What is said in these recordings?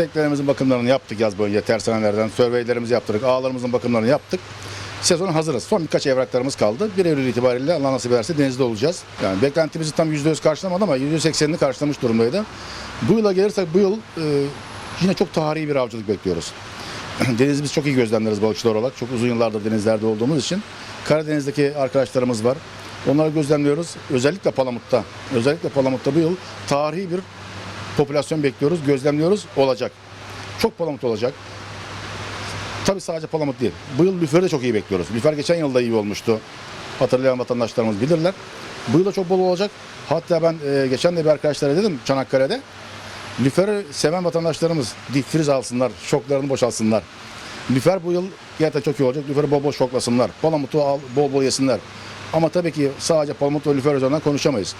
Teknelerimizin bakımlarını yaptık yaz boyunca tersanelerden. Surveylerimizi yaptırdık. Ağlarımızın bakımlarını yaptık. Sezona hazırız. Son birkaç evraklarımız kaldı. 1 Eylül itibariyle Allah nasip ederse denizde olacağız. Yani beklentimizi tam %100 karşılamadı ama %80'ini karşılamış durumdaydı. Bu yıla gelirsek bu yıl e, yine çok tarihi bir avcılık bekliyoruz. Denizi biz çok iyi gözlemleriz balıkçılar olarak. Çok uzun yıllardır denizlerde olduğumuz için. Karadeniz'deki arkadaşlarımız var. Onları gözlemliyoruz. Özellikle Palamut'ta. Özellikle Palamut'ta bu yıl tarihi bir popülasyon bekliyoruz, gözlemliyoruz. Olacak. Çok palamut olacak. Tabii sadece palamut değil. Bu yıl lüferi de çok iyi bekliyoruz. Lüfer geçen yılda iyi olmuştu. Hatırlayan vatandaşlarımız bilirler. Bu yıl da çok bol olacak. Hatta ben e, geçen de bir arkadaşlara dedim Çanakkale'de. Lüferi seven vatandaşlarımız difriz alsınlar, şoklarını boşalsınlar. Lüfer bu yıl gerçekten çok iyi olacak. Lüferi bol bol şoklasınlar. Palamutu al, bol bol yesinler. Ama tabii ki sadece palamut ve lüfer üzerinden konuşamayız.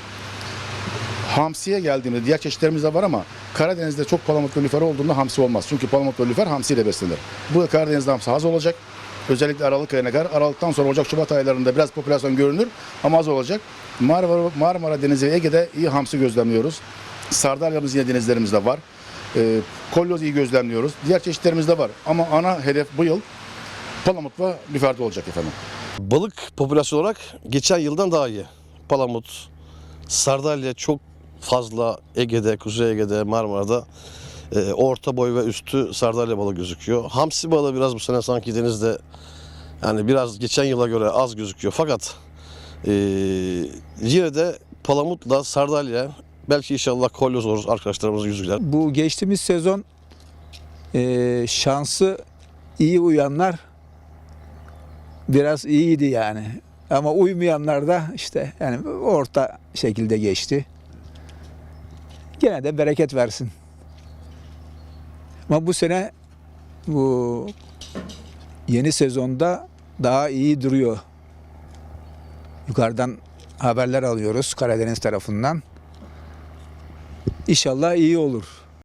Hamsiye geldiğimde diğer çeşitlerimiz de var ama Karadeniz'de çok palamut ve lüfer olduğunda hamsi olmaz. Çünkü palamut ve lüfer hamsiyle beslenir. Bu da Karadeniz'de hamsi az olacak. Özellikle Aralık ayına kadar. Aralıktan sonra Ocak Şubat aylarında biraz popülasyon görünür ama az olacak. Marmara, Marmara Denizi ve Ege'de iyi hamsi gözlemliyoruz. Sardalya'mız yine denizlerimizde var. Ee, kolyoz iyi gözlemliyoruz. Diğer çeşitlerimiz de var. Ama ana hedef bu yıl palamut ve lüferde olacak efendim. Balık popülasyon olarak geçen yıldan daha iyi. Palamut, sardalya çok fazla Ege'de, Kuzey Ege'de, Marmara'da e, orta boy ve üstü sardalya balığı gözüküyor. Hamsi balığı biraz bu sene sanki denizde yani biraz geçen yıla göre az gözüküyor. Fakat e, yine de palamutla sardalya belki inşallah kolyoz olur arkadaşlarımızın yüzü güler. Bu geçtiğimiz sezon e, şansı iyi uyanlar biraz iyiydi yani. Ama uymayanlar da işte yani orta şekilde geçti. Gene de bereket versin. Ama bu sene bu yeni sezonda daha iyi duruyor. Yukarıdan haberler alıyoruz Karadeniz tarafından. İnşallah iyi olur.